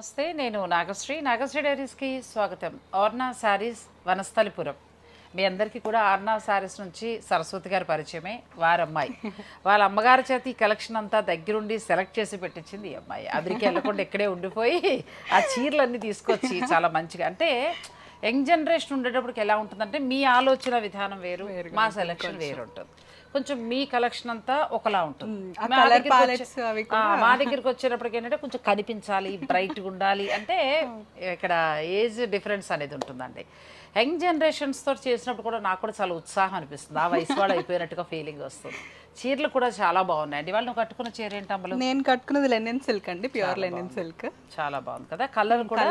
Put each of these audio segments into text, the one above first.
నమస్తే నేను నాగశ్రీ. నాగశ్రీ డైరీస్కి స్వాగతం. ఆర్నా శారీస్ వనస్థలిపురం. మీ అందరికీ కూడా ఆర్నా శారీస్ నుంచి సరస్వతి గారి పరిచయమే వారి అమ్మాయి వాళ్ళ అమ్మగారి చేత ఈ కలెక్షన్ అంతా దగ్గరుండి సెలెక్ట్ చేసి పెట్టించింది ఈ అమ్మాయి. అదిరికి వెళ్ళకుండా ఇక్కడే ఉండిపోయి ఆ చీరలన్నీ తీసుకొచ్చి చాలా మంచిగా. అంటే యంగ్ జనరేషన్ ఉండేటప్పటికి ఎలా ఉంటుందంటే మీ ఆలోచన విధానం వేరు మా సెలెక్షన్ వేరు ఉంటుంది కొంచెం మీ కలెక్షన్ అంతా ఒకలా ఉంటుంది. మా దగ్గరికి వచ్చేటప్పటికి ఏంటంటే కొంచెం కనిపించాలి బ్రైట్గా ఉండాలి. అంటే ఇక్కడ ఏజ్ డిఫరెన్స్ అనేది ఉంటుందండి. యంగ్ జనరేషన్స్ తోటి చేసినప్పుడు కూడా నాకు కూడా చాలా ఉత్సాహం అనిపిస్తుంది. ఆ వయసు వాళ్ళు అయిపోయినట్టుగా ఫీలింగ్ వస్తుంది. చీరలు కూడా చాలా బాగున్నాయండి. వాళ్ళు కట్టుకున్న చీర ఏంటి నేను కట్టుకున్నది లెనిన్ సిల్క్ అండి ప్యూర్ లెనిన్ సిల్క్ చాలా బాగుంది కదా? కలర్ కూడా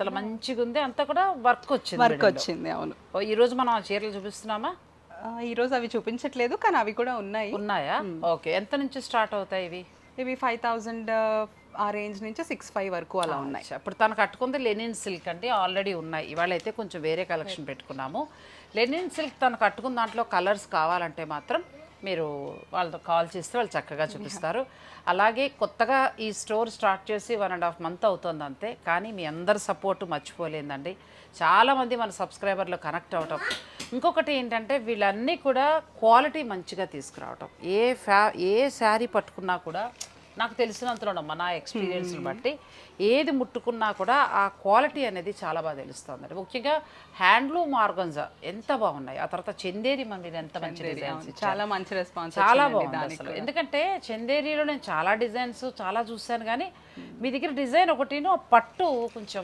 చాలా మంచిగా ఉంది అంతా కూడా వర్క్ వచ్చింది వర్క్. వచ్చింది అవును. ఈ రోజు మనం ఆ చీరలు చూపిస్తున్నామా? ఆ, ఈ రోజు అవి చూపించట్లేదు కానీ అవి కూడా ఉన్నాయి. ఉన్నాయా? ఓకే. ఎంత నుంచి స్టార్ట్ అవుతాయి ఇవి? ఇవి ఫైవ్ థౌజండ్ ఆ రేంజ్ నుంచి సిక్స్ ఫైవ్ వరకు అలా ఉన్నాయి. ఇప్పుడు తను కట్టుకుంది లెనిన్ సిల్క్ అండి ఆల్రెడీ ఉన్నాయి. ఇవాళ అయితే కొంచెం వేరే కలెక్షన్ పెట్టుకున్నాము. లెనిన్ సిల్క్ తను కట్టుకున్న దాంట్లో కలర్స్ కావాలంటే మాత్రం మీరు వాళ్ళతో కాల్ చేస్తే వాళ్ళు చక్కగా చూపిస్తారు. అలాగే కొత్తగా ఈ స్టోర్ స్టార్ట్ చేసి వన్ అండ్ హాఫ్ మంత్ అవుతుంది అంతే. కానీ మీ అందరి సపోర్ట్ మర్చిపోలేదండి. చాలామంది మన సబ్స్క్రైబర్లు కనెక్ట్ అవటం. ఇంకొకటి ఏంటంటే వీళ్ళన్నీ కూడా క్వాలిటీ మంచిగా తీసుకురావటం. ఏ ఫ్యా ఏ శారీ పట్టుకున్నా కూడా నాకు తెలిసినంతలోనమ్మా నా ఎక్స్పీరియన్స్ని బట్టి ఏది ముట్టుకున్నా కూడా ఆ క్వాలిటీ అనేది చాలా బాగా తెలుస్తుంది ముఖ్యంగా హ్యాండ్లూమ్ ఆర్గన్జా ఎంత బాగున్నాయి. ఆ తర్వాత చందేరి మన ఎంత మంచి డిజైన్స్ చాలా మంచి రెస్పాన్స్ చాలా బాగుంది అసలు. ఎందుకంటే చందేరిలో నేను చాలా డిజైన్స్ చాలా చూశాను కానీ మీ దగ్గర డిజైన్ ఒకటిను పట్టు కొంచెం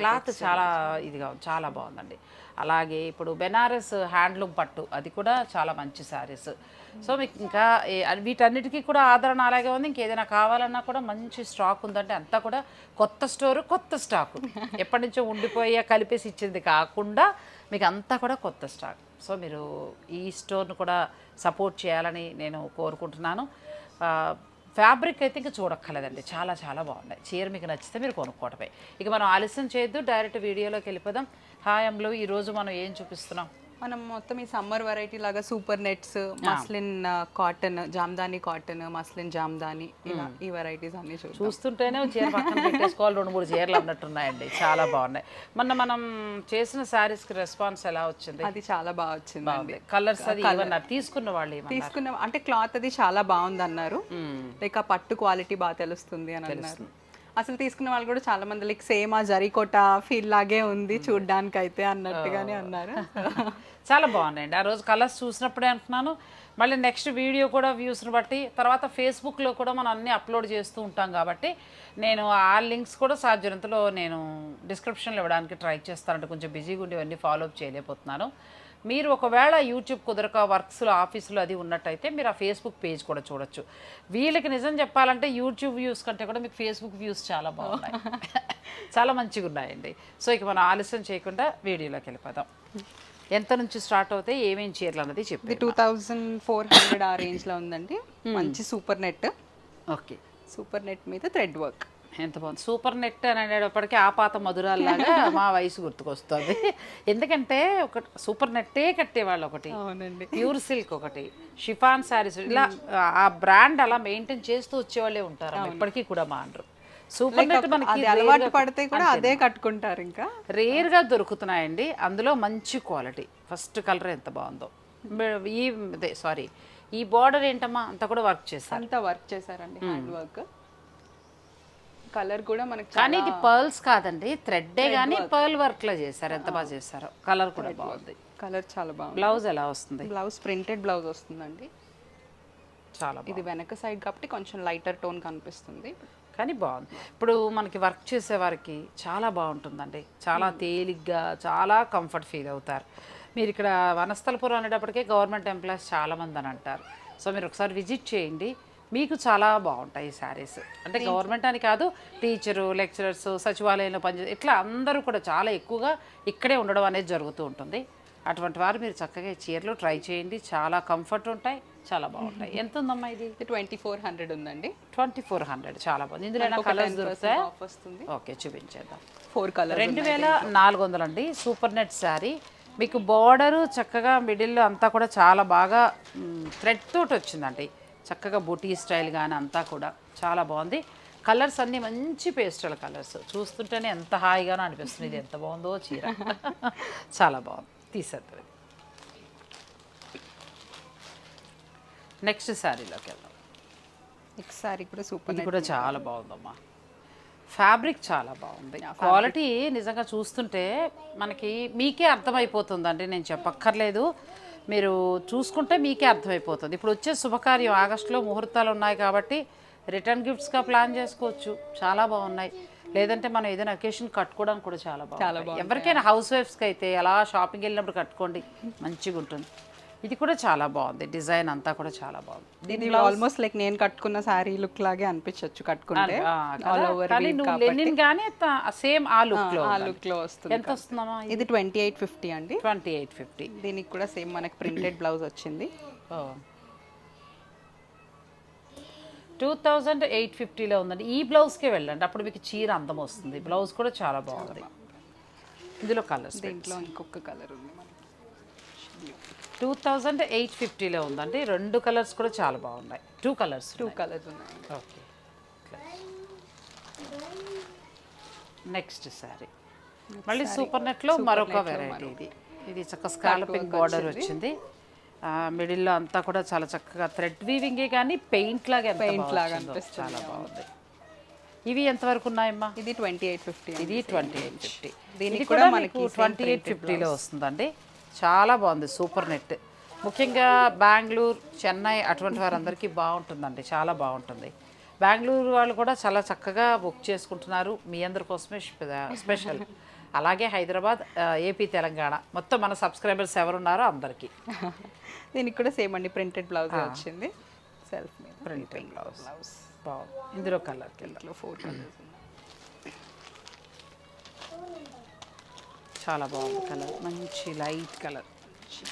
క్లాత్ చాలా ఇదిగా ఉంది. చాలా బాగుందండి. అలాగే ఇప్పుడు బెనారస్ హ్యాండ్లూమ్ పట్టు అది కూడా చాలా మంచి శారీస్. సో మీకు ఇంకా వీటన్నిటికీ కూడా ఆదరణ అలాగే ఉంది. ఇంకేదైనా కావాలన్నా కూడా మంచి స్టాక్ ఉందంటే అంతా కూడా కొత్త స్టోరు కొత్త స్టాక్. ఎప్పటి నుంచో ఉండిపోయే కలిపేసి ఇచ్చింది కాకుండా మీకు అంతా కూడా కొత్త స్టాక్. సో మీరు ఈ స్టోర్ను కూడా సపోర్ట్ చేయాలని నేను కోరుకుంటున్నాను. ఫ్యాబ్రిక్ అయితే ఇంకా చూడక్కర్లేదండి. చాలా చాలా బాగున్నాయి. చీర మీకు నచ్చితే మీరు కొనుక్కోవటమే. ఇక మనం ఆలస్యం చేయొద్దు. డైరెక్ట్ వీడియోలోకి వెళ్ళిపోదాం. హాయ్ ఈరోజు మనం ఏం చూపిస్తున్నాం? మనం మొత్తం ఈ సమ్మర్ వెరైటీ లాగా super nets muslin cotton Jamdani cotton muslin Jamdani ఇలా ఈ వెరైటీస్ అన్ని చూస్తుంటేనే చీర పక్కన పెట్టేసుకోవాలి రెండు మూడు చీరలు అన్నట్టున్నాయండి. చాలా బాగున్నాయి. మొన్న మనం చేసిన శారీస్కి రెస్పాన్స్ ఎలా వచ్చింది? అది చాలా బాగా వచ్చిందండి. కలర్స్ అది ఏమన్నారు? తీసుకున్న వాళ్ళు తీసుకున్న అంటే క్లాత్ అది చాలా బాగుంది అన్నారు లైక్ ఆ పట్టు క్వాలిటీ బాగా తెలుస్తుంది అని అన్నారు. అసలు తీసుకున్న వాళ్ళు కూడా చాలా మంది లైక్ సేమ్ ఆ జరీకోట ఫీల్ లాగే ఉంది చూడ్డానికి అయితే అన్నట్టుగానే అన్నారు. చాలా బాగున్నాయండి. ఆ రోజు కలర్స్ చూసినప్పుడే అంటున్నాను. మళ్ళీ నెక్స్ట్ వీడియో కూడా వ్యూస్ని బట్టి తర్వాత ఫేస్బుక్లో కూడా మనం అన్నీ అప్లోడ్ చేస్తూ ఉంటాం కాబట్టి నేను ఆ లింక్స్ కూడా సాధ్యనంతలో నేను డిస్క్రిప్షన్లో ఇవ్వడానికి ట్రై చేస్తానంటే కొంచెం బిజీగా ఉండి ఇవన్నీ ఫాలో అప్ చేయలేకపోతున్నాను. మీరు ఒకవేళ యూట్యూబ్ కుదరక వర్క్స్లో ఆఫీసులో అది ఉన్నట్టయితే మీరు ఆ ఫేస్బుక్ పేజ్ కూడా చూడొచ్చు. వీళ్ళకి నిజం చెప్పాలంటే యూట్యూబ్ వ్యూస్ కంటే కూడా మీకు ఫేస్బుక్ వ్యూస్ చాలా బాగున్నాయి. చాలా మంచిగా ఉన్నాయండి. సో ఇక మనం ఆలస్యం చేయకుండా వీడియోలోకి వెళ్ళిపోదాం. ఎంత నుంచి స్టార్ట్ అవుతాయి ఏమేం చీరలు అన్నది చెప్పి టూ థౌజండ్ ఫోర్ హండ్రెడ్ ఆ రేంజ్లో ఉందండి. మంచి super net okay. Super net మీద థ్రెడ్ వర్క్ ఎంత బాగుంది. సూపర్ నెట్ అని అనేటప్పటికీ ఆపాత మధురాల్లాగా మా వయసు గుర్తుకొస్తుంది. ఎందుకంటే ఒక సూపర్ నెట్టే కట్టేవాళ్ళు ఒకటి. ప్యూర్ సిల్క్ ఒకటి. షిఫాన్ శారీస్ ఇలా ఆ బ్రాండ్ అలా మెయింటైన్ చేస్తూ వచ్చేవాళ్ళే ఉంటారు ఎప్పటికీ కూడా మా అంటారు సూపర్ నెట్ మనకి అలవాటు పడితే కూడా అదే కట్టుకుంటారు ఇంకా. రేర్గా దొరుకుతున్నాయండి. అందులో మంచి క్వాలిటీ. ఫస్ట్ కలర్ ఎంత బాగుందో. ఈ సారీ. ఈ బార్డర్ ఏంటమ్మా? అంతా కూడా వర్క్ చేశారు. అంతా వర్క్ చేశారండి. Hand work. కలర్ కూడా మనకి కానీ ఇది పర్ల్స్ కాదండి థ్రెడ్డే కానీ పర్ల్ వర్క్లో చేశారు ఎంత బాగా చేశారో. కలర్ కూడా బాగుంది. కలర్ చాలా బాగుంది. బ్లౌజ్ ఎలా వస్తుంది? బ్లౌజ్ ప్రింటెడ్ బ్లౌజ్ వస్తుందండి. చాలా ఇది వెనక సైడ్ కాబట్టి కొంచెం లైటర్ టోన్ కనిపిస్తుంది. కానీ బాగుంది. ఇప్పుడు మనకి వర్క్ చేసే వారికి చాలా బాగుంటుందండి. చాలా తేలిగ్గా చాలా కంఫర్ట్ ఫీల్ అవుతారు. మీరు ఇక్కడ వనస్థలపురం అనేటప్పటికే గవర్నమెంట్ ఎంప్లాయీస్ చాలామంది అని అంటారు. సో మీరు ఒకసారి విజిట్ చేయండి. మీకు చాలా బాగుంటాయి ఈ శారీస్. అంటే గవర్నమెంట్ అని కాదు టీచరు లెక్చరర్స్ సచివాలయంలో పనిచేసే ఇట్లా అందరూ కూడా చాలా ఎక్కువగా ఇక్కడే ఉండడం అనేది జరుగుతూ ఉంటుంది. అటువంటి వారు మీరు చక్కగా చీరలు ట్రై చేయండి. చాలా కంఫర్ట్ ఉంటాయి చాలా బాగుంటాయి. ఎంత ఉందమ్మా ఇది? ట్వంటీ ఫోర్ హండ్రెడ్ ఉందండి. ట్వంటీ ఫోర్ హండ్రెడ్ చాలా బాగుంది. ఇందులో కలర్స్ దొరుకుతాయి? వస్తుంది. ఓకే చూపించేద్దాం. ఫోర్ కలర్ రెండు వేల నాలుగు వందలు అండి సూపర్ నెట్ శారీ మీకు బార్డరు చక్కగా మిడిల్లో అంతా కూడా చాలా బాగా థ్రెడ్ తోటి వచ్చిందండి. చక్కగా బూటీ స్టైల్ కానీ అంతా కూడా చాలా బాగుంది. కలర్స్ అన్నీ మంచి పేస్టల్ కలర్స్. చూస్తుంటేనే ఎంత హాయిగానో అనిపిస్తుంది. ఇది ఎంత బాగుందో చీర. చాలా బాగుంది. తీసేద్దాం. నెక్స్ట్ శారీలోకి వెళ్దాం. నెక్స్ట్ సారీ కూడా సూపర్ ఇది కూడా చాలా బాగుందమ్మా. ఫ్యాబ్రిక్ చాలా బాగుంది. క్వాలిటీ నిజంగా చూస్తుంటే మనకి మీకే అర్థమైపోతుందండి. నేను చెప్పక్కర్లేదు. మీరు చూసుకుంటే మీకే అర్థమైపోతుంది. ఇప్పుడు వచ్చే శుభకార్యం ఆగస్టులో ముహూర్తాలు ఉన్నాయి కాబట్టి రిటర్న్ గిఫ్ట్స్గా ప్లాన్ చేసుకోవచ్చు. చాలా బాగున్నాయి. లేదంటే మనం ఏదైనా అకేషన్ కట్టుకోవడానికి కూడా చాలా బాగుంది ఎవరికైనా హౌస్ వైఫ్స్కి అయితే అలా షాపింగ్ వెళ్ళినప్పుడు కట్టుకోండి. మంచిగా ఉంటుంది ఇది కూడా చాలా బాగుంది. డిజైన్ అంతా కూడా చాలా బాగుంది. ఇది ఆల్మోస్ట్ లైక్ నేను కట్టుకున్న సారీ లుక్ లాగే అనిపించవచ్చు కట్టుకుంటే. ఆల్? ఓవర్ కానీ నువ్వు లెనిన్ గానీ సేమ్ ఆ లుక్లో ఆ లుక్లో వస్తుంది ఎంత వస్తుందమ్మా? ఇది ట్వంటీ ఎయిట్ ఫిఫ్టీ అండి. ట్వంటీ ఎయిట్ ఫిఫ్టీ దీనికి కూడా సేమ్ మనకి ప్రింటెడ్ బ్లౌజ్ వచ్చింది. టూ థౌజండ్ ఎయిట్ ఫిఫ్టీలో ఉందండి. ఈ బ్లౌజ్కే వెళ్ళండి. అప్పుడు మీకు చీర అందం వస్తుంది. బ్లౌజ్ కూడా చాలా బాగుంది. ఇందులో కలర్స్ దీంట్లో ఇంకొక కలర్ ఉంది మనకి. టూ థౌజండ్ ఎయిట్ ఫిఫ్టీలో ఉందండి. రెండు కలర్స్ కూడా చాలా బాగున్నాయి. టూ కలర్స్ టూ కలర్స్ ఉన్నాయి. ఓకే. Next saree. మళ్ళీ సూపర్ నెట్లో మరొక వెరైటీ ఇది. ఇది చక్క స్కాలపింగ్ బార్డర్ వచ్చింది. మిడిల్లో అంతా కూడా చాలా చక్కగా థ్రెడ్ వీవింగే కానీ పెయింట్ లాగా ఎంత Paint లాగా చాలా బాగుంది. ఇవి ఎంతవరకు ఉన్నాయమ్మా? ఇది ట్వంటీ ఎయిట్ ఫిఫ్టీ ఇది ట్వంటీ ఎయిట్ ఫిఫ్టీ దీనికి కూడా మనకి ట్వంటీ ఎయిట్ ఫిఫ్టీలో వస్తుందండి. చాలా బాగుంది సూపర్ నెట్. ముఖ్యంగా బెంగళూరు చెన్నై అటువంటి వారందరికీ బాగుంటుందండి చాలా బాగుంటుంది. బెంగళూరు వాళ్ళు కూడా చాలా చక్కగా బుక్ చేసుకుంటున్నారు మీ అందరి కోసమే స్పె- స్పెషల్. అలాగే హైదరాబాద్ ఏపీ తెలంగాణ. మొత్తం మన సబ్స్క్రైబర్స్ ఎవరున్నారో అందరికీ. దీనికి కూడా సేమ్ అండి ప్రింటెడ్ బ్లౌజ్ వచ్చింది. సెల్ఫ్ ప్రింటెడ్ బ్లౌజ్ బాగుంది. ఇందులో కలర్కి వెళ్దాం ఇంట్లో ఫోర్ కలర్స్ చాలా బాగుంది కలర్. మంచి light colour.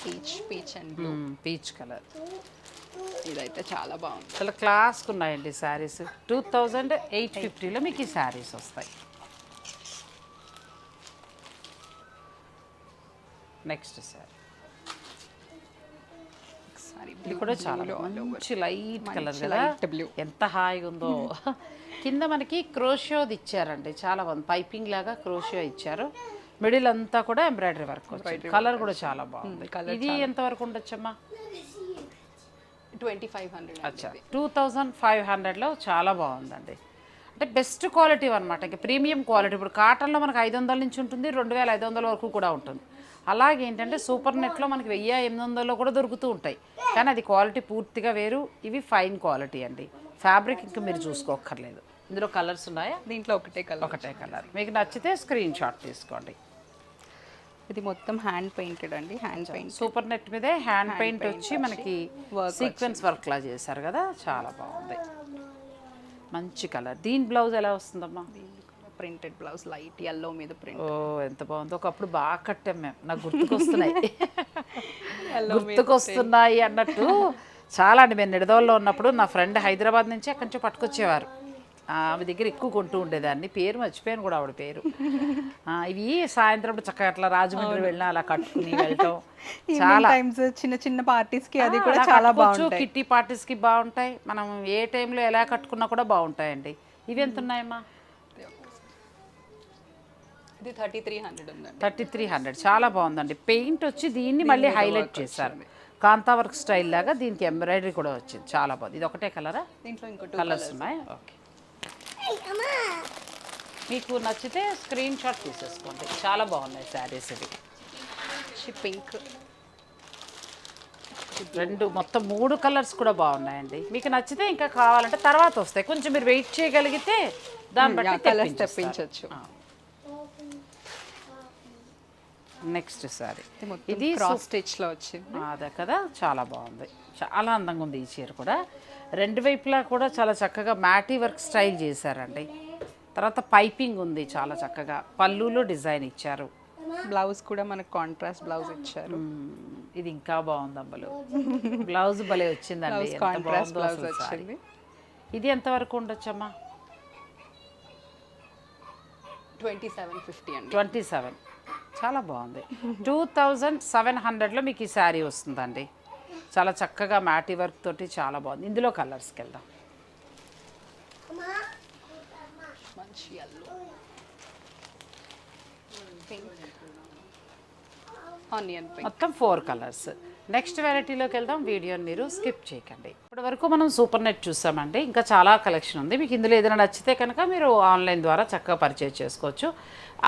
Peach peach and peach colour. ఇదైతే చాలా బాగుంది. చాలా క్లాస్కి ఉన్నాయండి శారీస్. టూ థౌజండ్ ఎయిట్ ఫిఫ్టీలో మీకు ఈ శారీస్ వస్తాయి. నెక్స్ట్ శారీ సారీ ఇది కూడా చాలా మంచి లైట్ కలర్ కదా. ఎంత హాయిగా ఉందో. కింద మనకి క్రోషియోది ఇచ్చారండి. చాలా బాగుంది. పైపింగ్ లాగా క్రోషియో ఇచ్చారు. మిడిల్ అంతా కూడా ఎంబ్రాయిడరీ వర్క్ వచ్చింది. కలర్ కూడా చాలా బాగుంది. ఇది ఎంత వరకు ఉండొచ్చమ్మా? ట్వంటీ ఫైవ్ హండ్రెడ్ అచ్చా. టూ థౌజండ్ ఫైవ్ హండ్రెడ్లో చాలా బాగుందండి. అంటే బెస్ట్ క్వాలిటీ అనమాట ఇంకా ప్రీమియం క్వాలిటీ. ఇప్పుడు కాటన్లో మనకు ఐదు వందల నుంచి ఉంటుంది రెండు వేల ఐదు వందల వరకు కూడా ఉంటుంది. అలాగే ఏంటంటే సూపర్ నెట్లో మనకి వెయ్యి ఎనిమిది వందల్లో కూడా దొరుకుతూ ఉంటాయి. కానీ అది క్వాలిటీ పూర్తిగా వేరు. ఇవి ఫైన్ క్వాలిటీ అండి. ఫ్యాబ్రిక్ ఇంకా మీరు చూసుకోక్కర్లేదు. ఇందులో కలర్స్ ఉన్నాయా? దీంట్లో ఒకటే కలర్. ఒకటే కలర్. మీకు నచ్చితే స్క్రీన్ షాట్ తీసుకోండి. ఇది మొత్తం హ్యాండ్ పెయింటెడ్ అండి హ్యాండ్ పెయింట్ సూపర్ నెట్ మీదే హ్యాండ్ పెయింట్ వచ్చి మనకి సీక్వెన్స్ వర్క్ లా చేశారు కదా చాలా బాగుంది. మంచి కలర్ దీని బ్లౌజ్ ఎలా వస్తుందమ్మా? ప్రింటెడ్ బ్లౌజ్ లైట్ ఎల్లో మీద ప్రింట్ ఓ ఎంత బాగుందో. ఒకప్పుడు బాగా కట్టాం మేము. నాకు గుర్తుకొస్తున్నాయి. గుర్తుకొస్తున్నాయి అన్నట్టు. చాలా అండి. మేము నిడదవల్లో ఉన్నప్పుడు నా ఫ్రెండ్ హైదరాబాద్ నుంచి అక్కడి నుంచి పట్టుకొచ్చేవారు. ఆమె దగ్గర ఎక్కువ కొంటూ ఉండేదాన్ని. పేరు మర్చిపోయాను కూడా ఆవిడ పేరు. ఇవి సాయంత్రం చక్కగా అట్లా రాజమండ్రి వెళ్ళినా అలా కట్టుకుని వెళ్ళటం. ఈవినింగ్ టైమ్స్ చిన్న చిన్న పార్టీస్కి అది కూడా చాలా బాగుంటాయి. కిట్టి పార్టీస్కి బాగుంటాయి. మనం ఏ టైంలో ఎలా కట్టుకున్నా కూడా బాగుంటాయండి. ఇవి ఎంత ఉన్నాయమ్మా? ఇది థర్టీ త్రీ హండ్రెడ్ ఉందండి. Thirty three hundred. చాలా బాగుందండి. పెయింట్ వచ్చి దీన్ని మళ్ళీ హైలైట్ చేశారు. కాంతా వర్క్ స్టైల్ లాగా దీనికి ఎంబ్రాయిడరీ కూడా వచ్చింది. చాలా బాగుంది. ఇది ఒకటే కలరా దీంట్లో ఇంకో కలర్స్ ఉన్నాయి? ఓకే మీకు నచ్చితే స్క్రీన్ షాట్ తీసేసుకోండి. చాలా బాగున్నాయి శారీస్ ఇవి. పింక్. రెండు మొత్తం మూడు కలర్స్ కూడా బాగున్నాయండి. మీకు నచ్చితే ఇంకా కావాలంటే తర్వాత వస్తాయి. కొంచెం మీరు వెయిట్ చేయగలిగితే దాన్ని బట్టి కలర్స్. తెప్పించవచ్చు నెక్స్ట్ సారీ ఇది మొత్తం ఇది క్రాస్ స్టిచ్లో వచ్చింది. అదే కదా. చాలా బాగుంది. చాలా అందంగా ఉంది ఈ చీర కూడా. రెండు వైపులా కూడా చాలా చక్కగా మ్యాటీ వర్క్ స్టైల్ చేశారండి. తర్వాత పైపింగ్ ఉంది చాలా చక్కగా. పళ్ళులో డిజైన్ ఇచ్చారు. బ్లౌజ్ కూడా మనకు కాంట్రాస్ట్ బ్లౌజ్ ఇచ్చారు. ఇది ఇంకా బాగుంది అమ్మలు బ్లౌజ్ భలే వచ్చిందండి. Contrast blouse. వచ్చింది. ఇది ఎంతవరకు ఉండొచ్చమ్మా? ట్వంటీ సెవెన్ ఫిఫ్టీ అండి. Twenty seven. చాలా బాగుంది. టూ థౌజండ్ సెవెన్ హండ్రెడ్లో మీకు ఈ శారీ వస్తుందండి. చాలా చక్కగా మ్యాటీ వర్క్ తోటి చాలా బాగుంది. ఇందులో కలర్స్కి వెళ్దాం మంచి మొత్తం ఫోర్ కలర్స్ నెక్స్ట్ వెరైటీలోకి వెళ్దాం. వీడియోని మీరు స్కిప్ చేయకండి. ఇప్పటి వరకు మనం సూపర్ నెట్ చూసామండి. ఇంకా చాలా కలెక్షన్ ఉంది. మీకు ఇందులో ఏదైనా నచ్చితే కనుక మీరు ఆన్లైన్ ద్వారా చక్కగా పర్చేజ్ చేసుకోవచ్చు.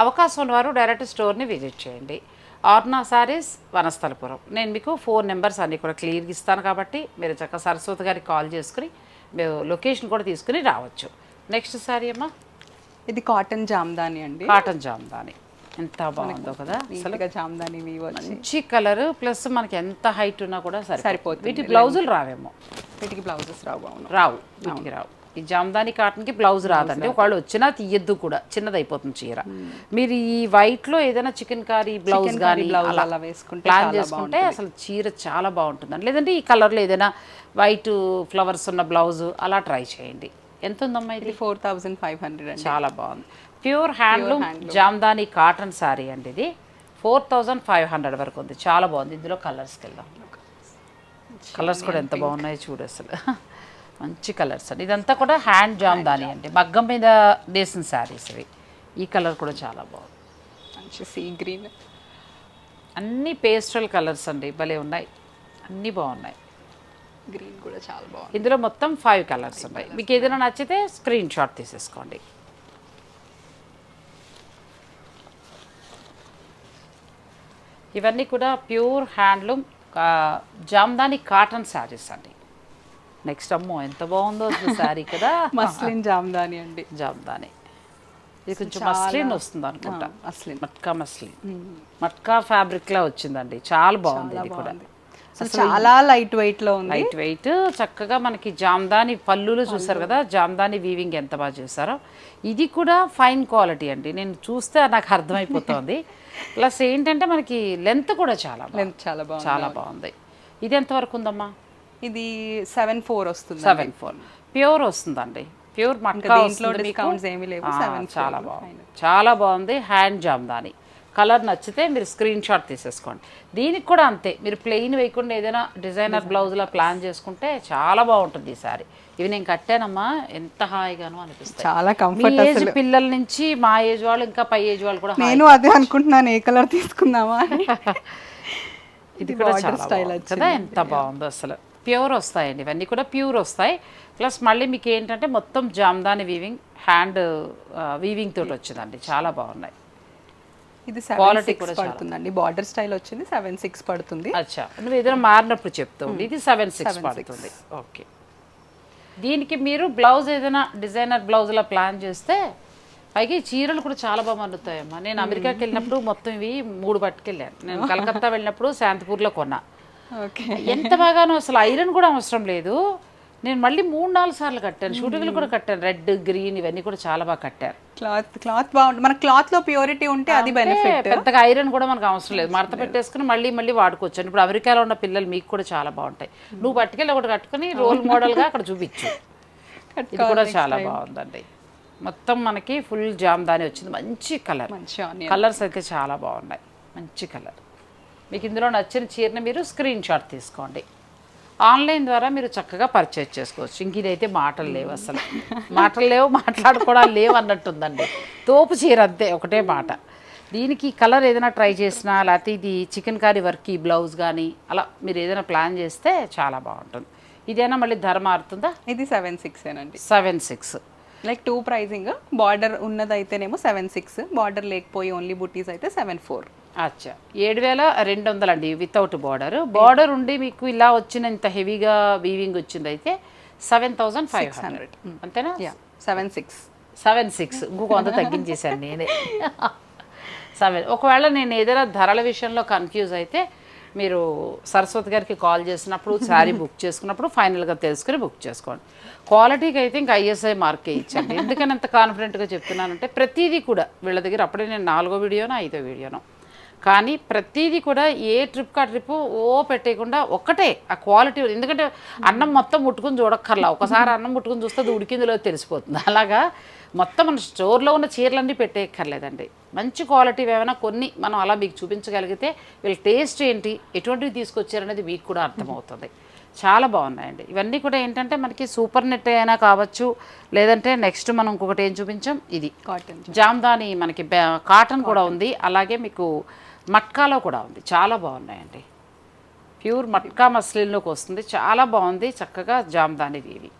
అవకాశం ఉన్నవారు డైరెక్ట్ స్టోర్ని విజిట్ చేయండి. ఆర్నా సారీస్ వనస్థలపురం. నేను మీకు ఫోన్ నెంబర్స్ అన్నీ కూడా క్లియర్గా ఇస్తాను కాబట్టి మీరు చక్కగా సరస్వతి గారికి కాల్ చేసుకుని మీరు లొకేషన్ కూడా తీసుకుని రావచ్చు. నెక్స్ట్ సారీ అమ్మా? ఇది కాటన్ జామ్దాని అండి. కాటన్ జామ్దాని. ఎంత బాగుందో కదా గా జామ్దాని మంచి కలర్ ప్లస్ మనకి ఎంత హైట్ ఉన్నా కూడా సరిపోతుంది. సరిపోతుంది. వీటి బ్లౌజులు రావేమో. వీటికి బ్లౌజెస్ రావు రావు వీటికి రావు. ఈ జామ్దాని కాటన్కి బ్లౌజ్ రాదండి. ఒకవేళ వచ్చినా తీయద్దు కూడా. చిన్నది అయిపోతుంది చీర. మీరు ఈ white లో ఏదైనా చికెన్ కారీ బ్లౌజ్ కానీ అలా వేసుకుంటే ప్లాన్ చేసుకుంటే అసలు చీర చాలా బాగుంటుందండి. లేదంటే ఈ కలర్లో ఏదైనా వైట్ ఫ్లవర్స్ ఉన్న బ్లౌజ్ అలా ట్రై చేయండి. ఎంత ఉందమ్మా ఇది ఫోర్ థౌజండ్ ఫైవ్ హండ్రెడ్ చాలా బాగుంది. Pure handloom jamdani cotton sari అండి ఇది. ఫోర్ థౌజండ్ ఫైవ్ హండ్రెడ్ వరకు ఉంది. చాలా బాగుంది. ఇందులో కలర్స్కి వెళ్దాం. కలర్స్ కూడా ఎంత బాగున్నాయో చూడు అసలు. మంచి కలర్స్ అండి. ఇదంతా కూడా హ్యాండ్ జామ్దాని అండి. మగ్గం మీద నేసిన శారీస్ ఇవి. ఈ కలర్ కూడా చాలా బాగుంది. మంచి సీ గ్రీన్. అన్ని పేస్టల్ కలర్స్ అండి. భలే ఉన్నాయి. అన్నీ బాగున్నాయి. గ్రీన్ కూడా చాలా బాగుంది. ఇందులో మొత్తం ఫైవ్ కలర్స్ ఉన్నాయి. మీకు ఏదైనా నచ్చితే స్క్రీన్ షాట్ తీసేసుకోండి. ఇవన్నీ కూడా pure handloom jamdani cotton saris అండి. నెక్స్ట్ అమ్మో ఎంత బాగుందో అసలు శారీ కదా మస్లిన్ జామ్దాని అండి. జామ్దాని. ఇది కొంచెం మస్లిన్ వస్తుంది అనుకుంటా. Muslin. Matka muslin. Matka fabric లా వచ్చిందండి. చాలా బాగుంది ఇది కూడా. చాలా లైట్ వెయిట్లో ఉంది. Light weight. చక్కగా మనకి జామ్దాని పళ్ళులు చూసారు కదా జామ్దాని వీవింగ్ ఎంత బాగా చేశారో. ఇది కూడా ఫైన్ క్వాలిటీ అండి. నేను చూస్తే నాకు అర్థమైపోతుంది. ప్లస్ ఏంటంటే మనకి లెంత్ కూడా చాలా. లెంత్ చాలా బాగుంది చాలా బాగుంది. ఇది ఎంతవరకు ఉందమ్మా? ఇది సెవెన్ ఫోర్ వస్తుంది సెవెన్ ఫోర్ ప్యూర్ వస్తుందండి. ప్యూర్ మట్కా దీంట్లో discounts ఏమీ లేవు, 7 చాలా బాగుంది. చాలా బాగుంది. హ్యాండ్ జామ్దాని కలర్ నచ్చితే మీరు స్క్రీన్ షాట్ తీసేసుకోండి. దీనికి కూడా అంతే. మీరు ప్లెయిన్ వేయకుండా ఏదైనా డిజైనర్ బ్లౌజ్లా ప్లాన్ చేసుకుంటే చాలా బాగుంటుంది ఈ సారీ ఇవి నేను కట్టానమ్మా. ఎంత హాయిగానో అనిపిస్తాయి. చాలా కంఫర్ట్ ఏజ్ పిల్లల నుంచి మా ఏజ్ వాళ్ళు ఇంకా పై ఏజ్ వాళ్ళు కూడా నేను అదే అనుకుంటున్నాను. ఏ కలర్ తీసుకుందామా ఇది కూడా చాలా బాగుంది కదా. ఎంత బాగుందో అసలు. ప్యూర్ వస్తాయండి. ఇవన్నీ కూడా ప్యూర్ వస్తాయి. ప్లస్ మళ్ళీ మీకు ఏంటంటే మొత్తం జామ్దాని వీవింగ్ హ్యాండ్ వీవింగ్ తోటి వచ్చిందండి. చాలా బాగున్నాయి. ఇది సెవెన్ సిక్స్ పడుతుందండి. బార్డర్ స్టైల్ వచ్చింది సెవెన్ సిక్స్ పడుతుంది. అచ్చా. నువ్వు ఏదైనా మారినప్పుడు చెప్తూ ఉండు. ఇది సెవెన్ సిక్స్ పడుతుంది. ఓకే. దీనికి మీరు బ్లౌజ్ ఏదైనా డిజైనర్ బ్లౌజ్లా ప్లాన్ చేస్తే పైగా చీరలు కూడా చాలా బాగా మన్నుతాయమ్మా నేను అమెరికాకి వెళ్ళినప్పుడు మొత్తం ఇవి మూడు పట్టుకెళ్ళాను. నేను కలకత్తా వెళ్ళినప్పుడు శాంతిపూర్లో కొన్నా. ఎంత బాగానో అసలు ఐరన్ కూడా అవసరం లేదు. నేను మళ్ళీ మూడు నాలుగు సార్లు కట్టాను. షూటింగ్లు కూడా కట్టాను. రెడ్ గ్రీన్ ఇవన్నీ కూడా చాలా బాగా కట్టారు. క్లాత్ క్లాత్ బాగుంటుంది. మన క్లాత్లో ప్యూరిటీ ఉంటే అది బెనిఫిట్. పెద్దగా ఐరన్ కూడా మనకు అవసరం లేదు. మడత పెట్టేసుకుని మళ్ళీ మళ్ళీ వాడుకోవచ్చు. ఇప్పుడు అమెరికాలో ఉన్న పిల్లలు మీకు కూడా చాలా బాగుంటాయి. నువ్వు పట్టుకెళ్ళి ఒకటి కట్టుకుని రోల్ మోడల్గా అక్కడ చూపించు. ఇది కూడా చాలా బాగుందండి. మొత్తం మనకి ఫుల్ జామ్దాని వచ్చింది. మంచి కలర్. కలర్స్ అయితే చాలా బాగున్నాయి. మంచి కలర్. మీకు ఇందులో నచ్చిన చీరని మీరు స్క్రీన్ షాట్ తీసుకోండి. ఆన్లైన్ ద్వారా మీరు చక్కగా పర్చేజ్ చేసుకోవచ్చు. ఇంక ఇదైతే మాటలు లేవు అసలు. మాటలు లేవు మాట్లాడుకోవడాలు లేవు అన్నట్టుందండి. తోపు చీర అంతే ఒకటే మాట. దీనికి కలర్ ఏదైనా ట్రై చేసినా లేకపోతే ఇది చికెన్ కారీ వర్క్ ఈ బ్లౌజ్ కానీ అలా మీరు ఏదైనా ప్లాన్ చేస్తే చాలా బాగుంటుంది. ఇదైనా మళ్ళీ ధర మారుతుందా? ఇది సెవెన్ సిక్స్ ఏనండి. Seven six like two pricing border ఉన్నదైతేనేమో seven six border లేకపోయి ఓన్లీ బుటీస్ అయితే సెవెన్ ఫోర్ అచ్చా. ఏడు వేల రెండు వందలు అండి వితౌట్ బార్డర్. బార్డర్ ఉండి మీకు ఇలా వచ్చిన ఇంత హెవీగా వీవింగ్ వచ్చింది అయితే సెవెన్ థౌసండ్ ఫైవ్ హండ్రెడ్. అంతేనా? Seven six. Seven six. ఇంకొక వంద తగ్గించేశాను నేనే. సెవెన్. ఒకవేళ నేను ఏదైనా ధరల విషయంలో కన్ఫ్యూజ్ అయితే మీరు సరస్వతి గారికి కాల్ చేసినప్పుడు శారీ బుక్ చేసుకున్నప్పుడు ఫైనల్గా తెలుసుకుని బుక్ చేసుకోండి. క్వాలిటీకి అయితే ఇంకా ఐఎస్ఐ మార్కే ఇచ్చండి ఎందుకని అంత కాన్ఫిడెంట్గా చెప్తున్నానంటే ప్రతిదీ కూడా వీళ్ళ దగ్గర అప్పుడే నేను నాలుగో వీడియోనో ఐదో వీడియోనో కానీ ప్రతిదీ కూడా ఏ ట్రిప్ కా ట్రిప్ ఓ పెట్టేయకుండా ఒక్కటే ఆ క్వాలిటీ. ఎందుకంటే అన్నం మొత్తం ముట్టుకుని చూడక్కర్లా. ఒకసారి అన్నం ముట్టుకుని చూస్తే అది ఉడికిందిలో తెలిసిపోతుంది. అలాగా మొత్తం మన స్టోర్లో ఉన్న చీరలన్నీ పెట్టేయక్కర్లేదండి. మంచి క్వాలిటీ ఏమైనా కొన్ని మనం అలా మీకు చూపించగలిగితే వీళ్ళ టేస్ట్ ఏంటి ఎటువంటివి తీసుకొచ్చారనేది మీకు కూడా అర్థమవుతుంది. చాలా బాగున్నాయండి. ఇవన్నీ కూడా ఏంటంటే మనకి సూపర్ నెట్ అయినా కావచ్చు లేదంటే నెక్స్ట్ మనం ఇంకొకటి ఏం చూపించాం? ఇది. కాటన్. జామ్దాని మనకి కాటన్ కూడా ఉంది. అలాగే మీకు మట్కాలో కూడా ఉంది. చాలా బాగున్నాయండి. ప్యూర్ మట్కా మస్లిన్లోకి వస్తుంది. చాలా బాగుంది. చక్కగా జామ్దాని ఇవి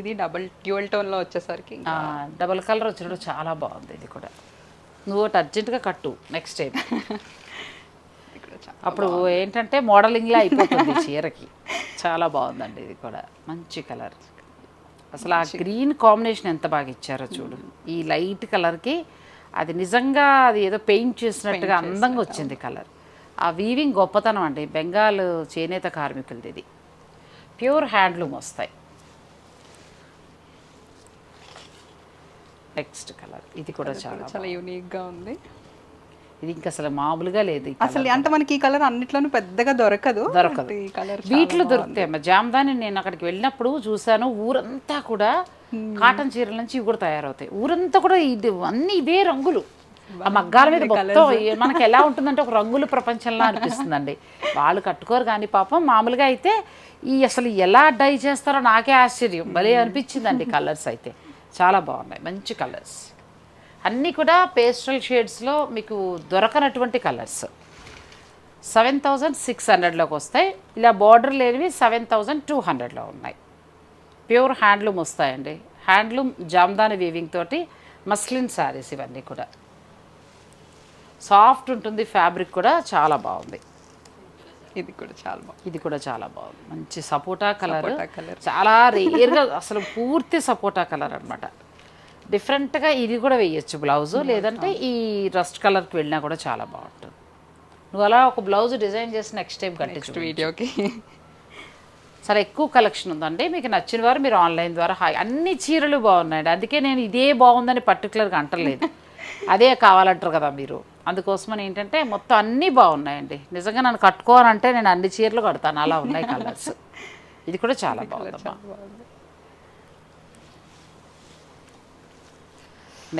ఇది డబుల్ డ్యూయల్ టోన్లో వచ్చేసరికి డబుల్ కలర్ వచ్చినప్పుడు చాలా బాగుంది ఇది కూడా. నువ్వు ఒకటి అర్జెంటుగా కట్టు నెక్స్ట్ టైం అప్పుడు ఏంటంటే మోడలింగ్లా అయిపోతుంది చీరకి. చాలా బాగుందండి ఇది కూడా. మంచి కలర్. అసలు ఆ గ్రీన్ కాంబినేషన్ ఎంత బాగా ఇచ్చారో చూడు. ఈ లైట్ కలర్కి అది నిజంగా అది ఏదో పెయింట్ చేసినట్టుగా అందంగా వచ్చింది కలర్. ఆ వీవింగ్ గొప్పతనం అండి. బెంగాల్ చేనేత కార్మికులది ఇది. ప్యూర్ హ్యాండ్లూమ్ వస్తాయి. Next colour. ఇది కూడా చాలా చాలా యూనిక్గా ఉంది. ఇది ఇంకా అసలు మామూలుగా లేదు అసలు అంటే మనకి ఈ కలర్ అన్నిట్లోనూ పెద్దగా దొరకదు. దొరకదు. ఈ కలర్ వీటిలో దొరుకుతాయి అమ్మ. జామ్దాని నేను అక్కడికి వెళ్ళినప్పుడు చూశాను ఊరంతా కూడా కాటన్ చీరల నుంచి ఇవి కూడా తయారవుతాయి. ఊరంతా కూడా ఇది అన్ని ఇవే రంగులు. ఆ మగ్గాల మీద మొత్తం మనకి ఎలా ఉంటుందంటే ఒక రంగుల ప్రపంచంలా అనిపిస్తుందండి. వాళ్ళు కట్టుకోరు కానీ పాపం మామూలుగా అయితే ఈ అసలు ఎలా డై చేస్తారో నాకే ఆశ్చర్యం. భలే అనిపించిందండి కలర్స్ అయితే. చాలా బాగున్నాయి. మంచి కలర్స్. అన్నీ కూడా పేస్టల్ షేడ్స్లో మీకు దొరకనటువంటి కలర్స్. సెవెన్ థౌజండ్ సిక్స్ హండ్రెడ్లోకి వస్తాయి. ఇలా బార్డర్ లేనివి సెవెన్ థౌజండ్ టూ హండ్రెడ్లో ఉన్నాయి. ప్యూర్ హ్యాండ్లూమ్ వస్తాయండి. హ్యాండ్లూమ్ జామ్దాని వీవింగ్ తోటి మస్లిన్ శారీస్ ఇవన్నీ కూడా. సాఫ్ట్ ఉంటుంది ఫ్యాబ్రిక్ కూడా చాలా బాగుంది. ఇది కూడా చాలా బాగుంది. ఇది కూడా చాలా బాగుంది. మంచి సపోటా కలర్. చాలా రేర్గా అసలు పూర్తి సపోటా కలర్ అనమాట డిఫరెంట్గా ఇది కూడా వేయచ్చు బ్లౌజ్. లేదంటే ఈ రస్ట్ కలర్కి వెళ్ళినా కూడా చాలా బాగుంటుంది. నువ్వు అలా ఒక బ్లౌజ్ డిజైన్ చేసి నెక్స్ట్ టైం కట్టి నెక్స్ట్ వీడియోకి. చాలా ఎక్కువ కలెక్షన్ ఉందండి. మీకు నచ్చిన వారు మీరు ఆన్లైన్ ద్వారా హాయ్ అన్ని చీరలు బాగున్నాయండి. అందుకే నేను ఇదే బాగుందని పర్టికులర్గా అంటలేదు. అదే కావాలంటారు కదా మీరు. అందుకోసమని ఏంటంటే మొత్తం అన్నీ బాగున్నాయండి. నిజంగా నన్ను కట్టుకోవాలంటే నేను అన్ని చీరలు కడతాను. అలా ఉన్నాయి కలర్స్. ఇది కూడా చాలా బాగుందమ్మా.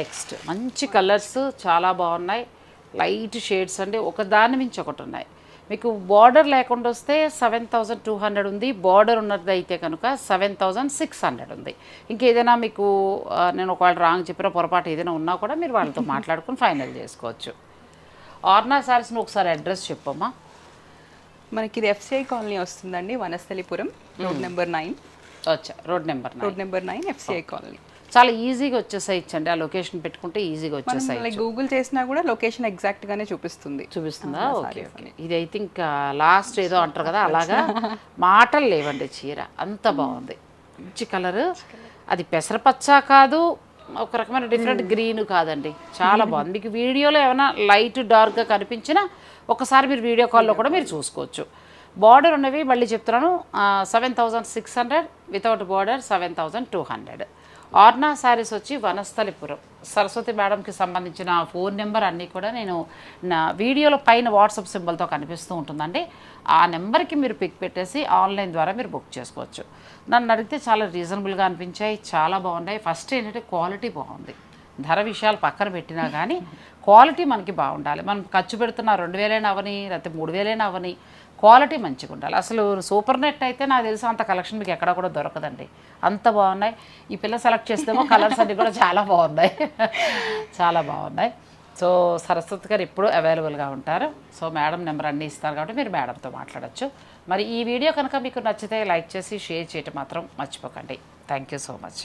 నెక్స్ట్. మంచి కలర్స్ చాలా బాగున్నాయి. లైట్ షేడ్స్ అండి ఒక దాని మించి ఒకటి ఉన్నాయి మీకు బార్డర్ లేకుండా వస్తే సెవెన్ థౌజండ్ టూ హండ్రెడ్ ఉంది. బార్డర్ ఉన్నది అయితే కనుక సెవెన్ థౌజండ్ సిక్స్ హండ్రెడ్ ఉంది. ఇంకేదైనా మీకు నేను ఒకవేళ రాంగ్ చెప్పిన పొరపాటు ఏదైనా ఉన్నా కూడా మీరు వాళ్ళతో మాట్లాడుకుని ఫైనల్ చేసుకోవచ్చు. ఆర్నా సారీస్ని ఒకసారి అడ్రస్ చెప్పమ్మా. మనకి ఇది ఎఫ్సిఐ కాలనీ వస్తుందండి వనస్థలిపురం రోడ్ నెంబర్ నైన్. వచ్చా road number road number nine FCI colony. చాలా ఈజీగా వచ్చేసాయి ఇచ్చండి ఆ లొకేషన్ పెట్టుకుంటే ఈజీగా వచ్చేసాయి గూగుల్ చేసినా కూడా లొకేషన్ ఎగ్జాక్ట్ గానే చూపిస్తుంది. చూపిస్తుందా? ఓకే ఇది అయితే ఇంకా లాస్ట్ ఏదో అంటారు కదా అలాగా మాటలు లేవండి చీర. అంత బాగుంది. మంచి కలర్. అది పెసరపచ్చ కాదు ఒక రకమైన డిఫరెంట్ గ్రీన్ కాదండి. చాలా బాగుంది. మీకు వీడియోలో ఏమైనా లైట్ డార్క్గా కనిపించినా ఒకసారి మీరు వీడియో కాల్లో కూడా మీరు చూసుకోవచ్చు. బార్డర్ ఉన్నవి మళ్ళీ చెప్తున్నాను. Seven thousand six hundred without border seven thousand two hundred Arna saris వచ్చి వనస్థలిపురం. సరస్వతి మేడంకి సంబంధించిన ఫోన్ నెంబర్ అన్నీ కూడా నేను నా వీడియోలో పైన వాట్సాప్ సింబల్తో కనిపిస్తూ ఉంటుందండి. ఆ నెంబర్కి మీరు పిక్ పెట్టేసి ఆన్లైన్ ద్వారా మీరు బుక్ చేసుకోవచ్చు. నన్ను అడిగితే చాలా రీజనబుల్గా అనిపించాయి చాలా బాగున్నాయి. ఫస్ట్ ఏంటంటే క్వాలిటీ బాగుంది. ధర విషయాలు పక్కన పెట్టినా కానీ క్వాలిటీ మనకి బాగుండాలి. మనం ఖర్చు పెడుతున్న రెండు వేలైనా అవని లేకపోతే మూడు వేలైనా అవని క్వాలిటీ మంచిగా ఉండాలి. అసలు సూపర్ నెట్ అయితే నాకు తెలిసి అంత కలెక్షన్ మీకు ఎక్కడ కూడా దొరకదండి. అంత బాగున్నాయి. ఈ పిల్ల సెలెక్ట్ చేస్తేమో కలర్స్ అన్నీ కూడా చాలా బాగున్నాయి. చాలా బాగున్నాయి. సో సరస్వతి గారు ఎప్పుడు అవైలబుల్గా ఉంటారు. సో మేడం నెంబర్ అన్నీ ఇస్తారు కాబట్టి మీరు మేడంతో మాట్లాడచ్చు. మరి ఈ వీడియో కనుక మీకు నచ్చితే లైక్ చేసి షేర్ చేయటం మాత్రం మర్చిపోకండి. Thank you so much.